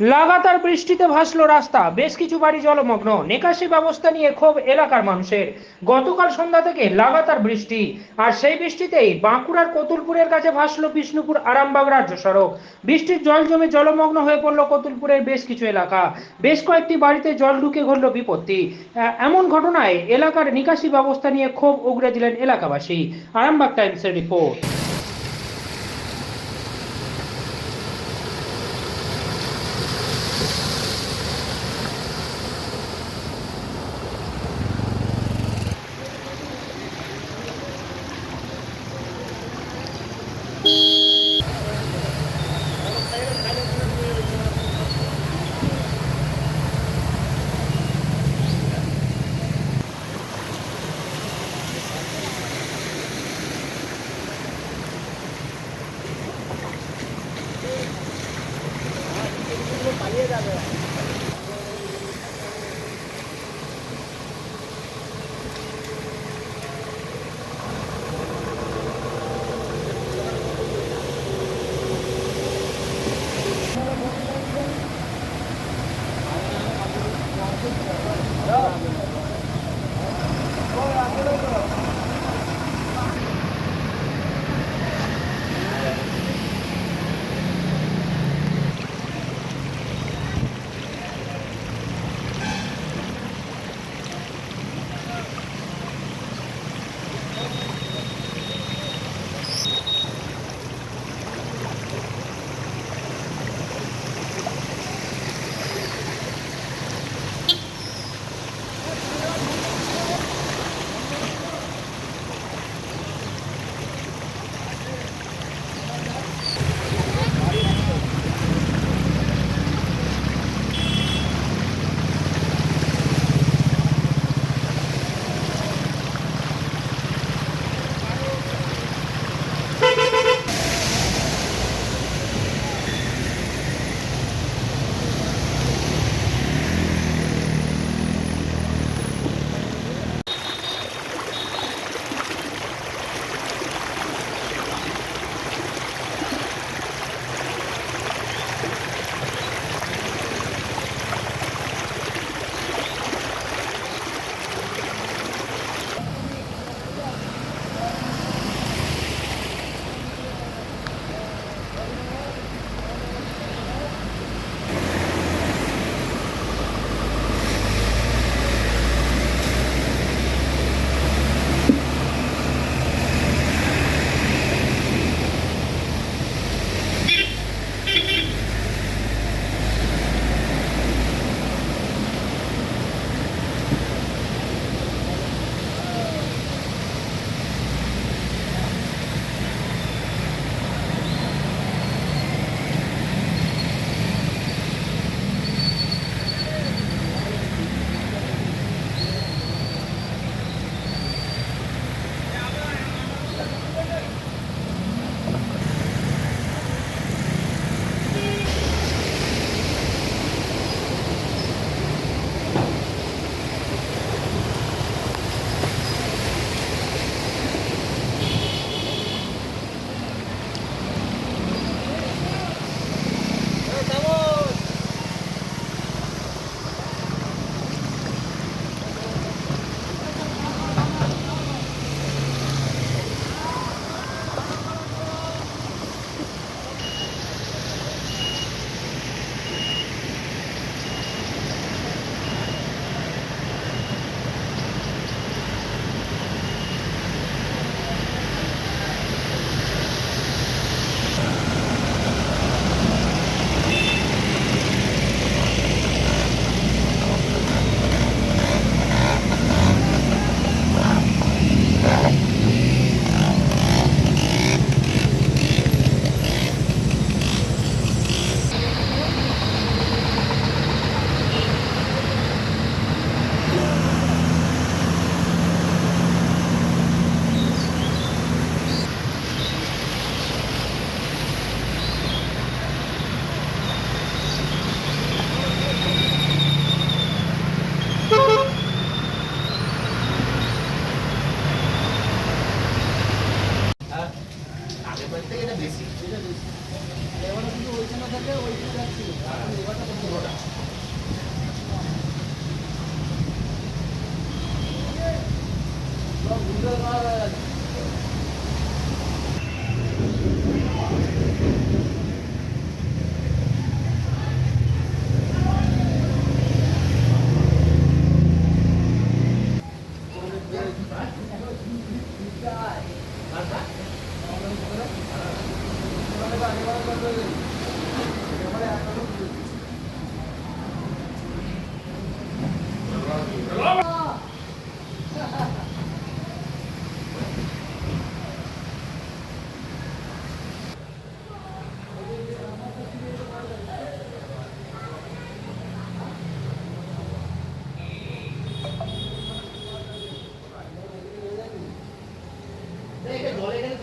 লাগাতার বৃষ্টিতে ভাসলো রাস্তা। বেশ কিছু বাড়ি জলমগ্ন। নিকাশি ব্যবস্থা নিয়ে ক্ষোভ এলাকার মানুষের। গতকাল সন্ধ্যা থেকে লাগাতার বৃষ্টি। আর সেই বৃষ্টিতেই বাঁকুড়ার কতুলপুরের কাছে ভাসলো বিষ্ণুপুর আরামবাগ রাজ্য সড়ক। বৃষ্টির জল জমে জলমগ্ন হয়ে পড়ল কতুলপুরের বেশ কিছু এলাকা। বেশ কয়েকটি বাড়িতে জল ঢুকে ঘটল বিপত্তি। এমন ঘটনায় এলাকার নিকাশি ব্যবস্থা নিয়ে ক্ষোভ উগড়ে দিলেন এলাকাবাসী। আরামবাগ টাইমসের রিপোর্ট।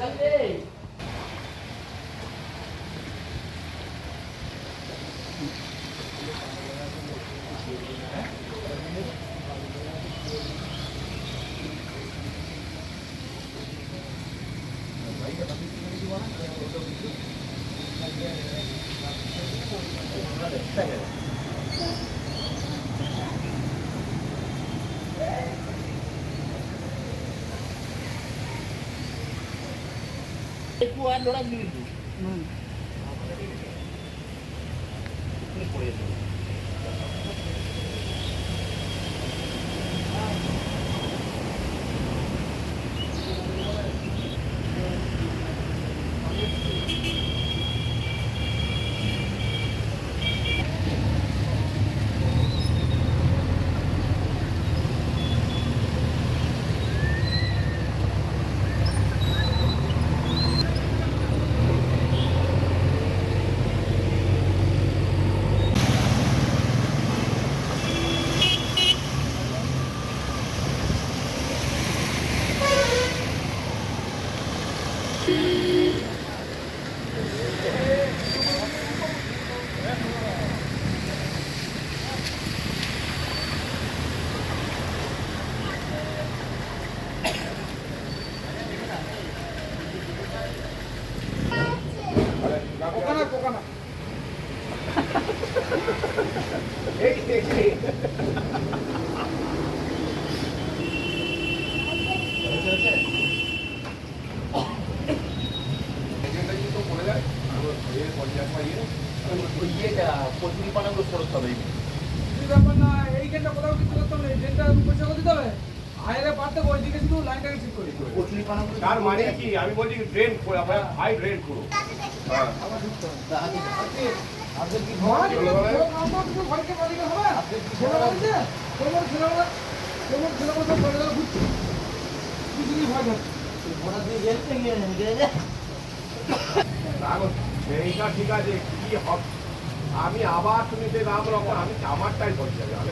Cadê? কি Thank you. দেখো, সেইটা ঠিক আছে কি হবে? আমি আবার তুমি যে নাম রকম আমি আমারটাই বলছি আমি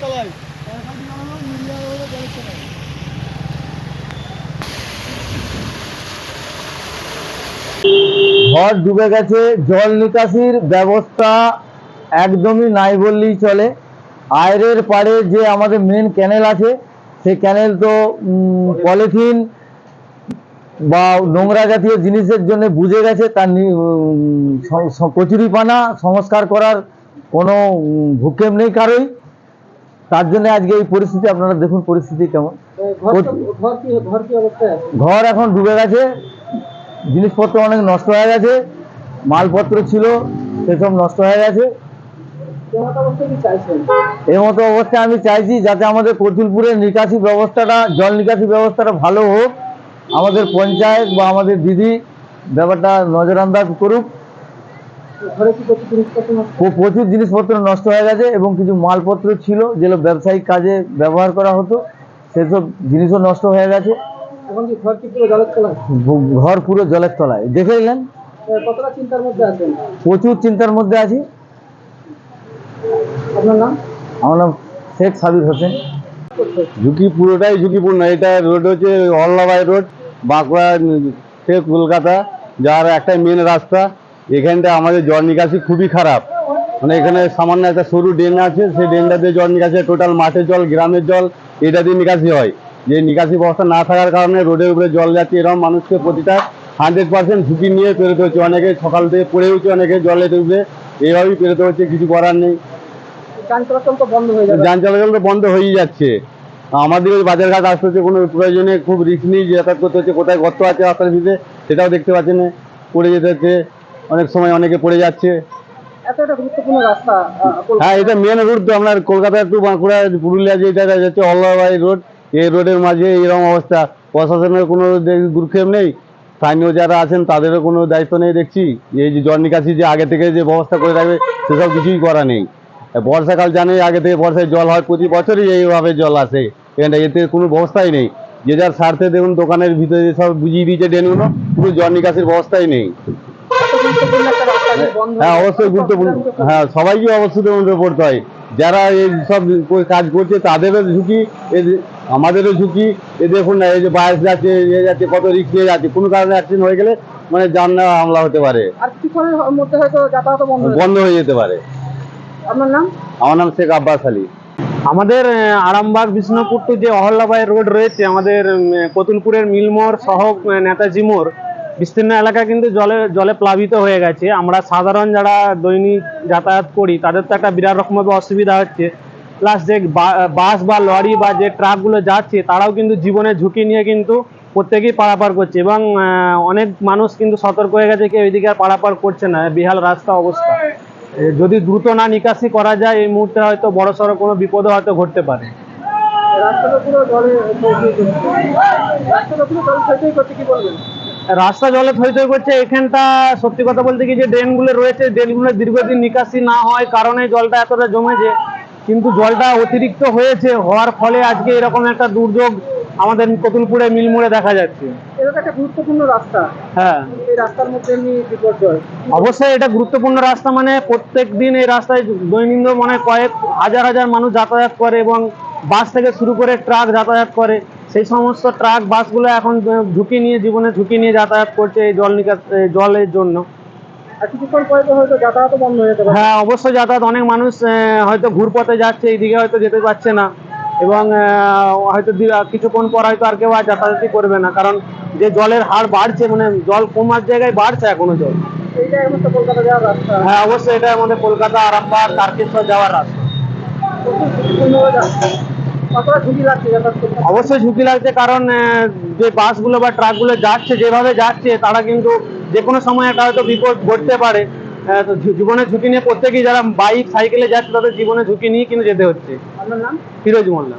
তোমাকে ঘর ডুবে গেছে, জল নিকাশির ব্যবস্থা একদমই নাই বললেই চলে। আয়রের পাড়ে যে আমাদের মেন ক্যানেল আছে, সেই ক্যানেল তো পলিথিন বা নোংরা জাতীয় জিনিসের জন্য বুঝে গেছে, তার কচুরিপানা সংস্কার করার কোনো ভূক্ষেপ নেই কারোই তার জন্য আজকে এই পরিস্থিতি আপনারা দেখুন পরিস্থিতি কেমন। ঘর এখন ডুবে গেছে। জিনিসপত্র অনেক নষ্ট হয়ে গেছে। মালপত্র ছিল সেসব নষ্ট হয়ে গেছে। এই মতো অবস্থায় আমি চাইছি যাতে আমাদের কতুলপুরের নিকাশি ব্যবস্থাটা জল নিকাশি ব্যবস্থাটা ভালো হোক। আমাদের পঞ্চায়েত বা আমাদের দিদি ব্যাপারটা নজরান্দাজ করুক। প্রচুর জিনিসপত্র নষ্ট হয়ে গেছে এবং কিছু মালপত্র ছিল যেগুলো ব্যবসায়িক কাজে ব্যবহার করা হতো সেসব জিনিসও নষ্ট হয়ে গেছে। ঘর পুরো জলের তলায়? ভ- ঘর পুরো জলের তলায়। দেখে নিলেন? কতটা চিন্তার মধ্যে আছেন? প্রচুর চিন্তার মধ্যে আছি। আপনার নাম? আমার নাম শেখ সাবির হোসেন। ঝুঁকি পুরোটাই ঝুঁকিপূর্ণ। এটা রোড হচ্ছে অল্লাবাই রোড বাঁকুড়া থেকে কলকাতা যার একটা মেন রাস্তা। এখানটা আমাদের জল নিকাশি খুবই খারাপ। মানে এখানে সামান্য একটা সরু ড্রেন আছে সেই ড্রেনটা দিয়ে জল নিকাশি টোটাল মাঠের জল গ্রামের জল এটা দিয়ে নিকাশি হয়। যে নিকাশি ব্যবস্থা না থাকার কারণে রোডের উপরে জল যাচ্ছে এরকম মানুষকে প্রতিটা হান্ড্রেড পার্সেন্ট ঝুঁকি নিয়ে পেরোতে হচ্ছে। অনেকে সকাল থেকে পড়ে উঠছে অনেকে জলে ডুববে এইভাবেই পেরোতে হচ্ছে কিছু করার নেই। যান চলাচল তো বন্ধ হয়ে যাবে। যান চলাচল তো বন্ধ হয়েই যাচ্ছে। আমাদের ওই বাজার ঘাট আসতে হচ্ছে কোনো প্রয়োজনে খুব রিস্ক নিয়ে যাতায়াত করতে হচ্ছে কোথায় গর্ত আছে রাস্তার ভিতরে সেটাও দেখতে পাচ্ছে না। পড়ে যেতে হচ্ছে অনেক সময় অনেকে পড়ে যাচ্ছে। হ্যাঁ এটা মেন রুট তো আপনার কলকাতা টু বাঁকুড়া পুরুলিয়া যেটা যাচ্ছে অল্লাবাই রোড এই রোডের মাঝে এরকম অবস্থা। প্রশাসনের কোনো দে- গুরুক্ষেপ নেই। স্থানীয় যারা আছেন তাদেরও কোনো দায়িত্ব নেই দেখছি। এই যে জল নিকাশি যে আগে থেকে যে ব্যবস্থা করে রাখবে সেসব কিছুই করা নেই। বর্ষাকাল জানে আগে থেকে বর্ষায় জল হয় প্রতি বছরই এইভাবে জল আসে। এখানটা এতে কোনো ব্যবস্থাই নেই। যে যার স্বার্থে দেখুন দোকানের ভিতরে সব বুঝিয়ে দিয়েছে ড্রেনগুলো পুরো জল নিকাশির ব্যবস্থাই নেই। হ্যাঁ হয়ে অবশ্যই গুরুত্বপূর্ণ হ্যাঁ সবাইকে অবশ্যই মধ্যে পড়তে হয়। যারা এই সব কাজ করছে তাদেরও ঝুঁকি আমাদেরও ঝুঁকি। এ দেখুন না এই যে বাস যাচ্ছে এ যাচ্ছে কত রিক্স নিয়ে যাচ্ছে। কোনো কারণে অ্যাক্সিডেন্ট হয়ে গেলে মানে জানলা হামলা হতে পারে। আর কিছুক্ষণের মধ্যে হয়তো যাতায়াত বন্ধ হয়ে হয়ে যেতে পারে। আপনার নাম? আমার নাম শেখ আব্বাস আলী। আমাদের আরামবাগ বিষ্ণুপুর টু যে অহল্যাবাই রোড রয়েছে আমাদের কতুলপুরের মিলমোড় সহ নেতাজি মোড় বিস্তীর্ণ এলাকা কিন্তু জলে জলে প্লাবিত হয়ে গেছে। আমরা সাধারণ যারা দৈনিক যাতায়াত করি, তাদের তো একটা বিরাট রকমভাবে অসুবিধা হচ্ছে। প্লাস যে বাস বা লরি বা যে ট্রাকগুলো যাচ্ছে, তারাও কিন্তু জীবনের ঝুঁকি নিয়ে কিন্তু প্রত্যেকেই পারাপার করছে এবং অনেক মানুষ কিন্তু সতর্ক হয়ে গেছে কেউ এদিকে আর পারাপার করছে না। বেহাল রাস্তা অবস্থা। যদি দ্রুত না নিকাশি করা যায়, এই মুহূর্তে হয়তো বড় সড়ো কোনো বিপদও হয়তো ঘটতে পারে। রাস্তাটা পুরো জল কি বলবেন? রাস্তা জলে থই থই করছে এখানটা সত্যি কথা বলতে কি যে ড্রেনগুলো রয়েছে ড্রেনগুলো দীর্ঘদিন নিকাশি না হয় কারণে জলটা এতটা জমেছে কিন্তু জলটা অতিরিক্ত হয়েছে হওয়ার ফলে আজকে এরকম একটা দুর্যোগ আমাদের কতুলপুরে মিলমোড়ে দেখা যাচ্ছে। একটা গুরুত্বপূর্ণ রাস্তা। হ্যাঁ। এই রাস্তার মধ্যে অবশ্যই এটা গুরুত্বপূর্ণ রাস্তা মানে প্রত্যেক দিন এই রাস্তায় দৈনন্দিন মানে কয়েক হাজার হাজার মানুষ যাতায়াত করে এবং বাস থেকে শুরু করে ট্রাক যাতায়াত করে। সেই সমস্ত ট্রাক বাসগুলো এখন ঝুঁকি নিয়ে জীবনে ঝুঁকি নিয়ে যাতায়াত করছে এই জল নিকাশ জলের জন্য। কিছুক্ষণ পরে তো হয়তো যাতায়াত বন্ধ হয়ে পারে। হ্যাঁ অবশ্যই যাতায়াত। অনেক মানুষ হয়তো ঘুরপথে যাচ্ছে এইদিকে হয়তো যেতে পারছে না। এবং হয়তো কিছুক্ষণ পর হয়তো আর কেউ আর যাতায়াতই করবে না। কারণ যে জলের হার বাড়ছে মানে জল কমার জায়গায় বাড়ছে এখনও জল। হ্যাঁ অবশ্যই এটা আমাদের কলকাতা আরামবাগ তারকেশ্বর যাওয়ার রাস্তা। অবশ্যই ঝুঁকি লাগছে কারণ যে বাসগুলো বা ট্রাকগুলো যাচ্ছে যেভাবে যাচ্ছে তারা কিন্তু যে কোনো সময় একটা হয়তো বিপদ ঘটতে পারে। তো জীবনের ঝুঁকি নিয়ে প্রত্যেকেই যারা বাইক সাইকেলে যাচ্ছে তাদের জীবনের ঝুঁকি নিয়ে কিন্তু যেতে হচ্ছে। আপনার নাম? ফিরোজ মোল্লা।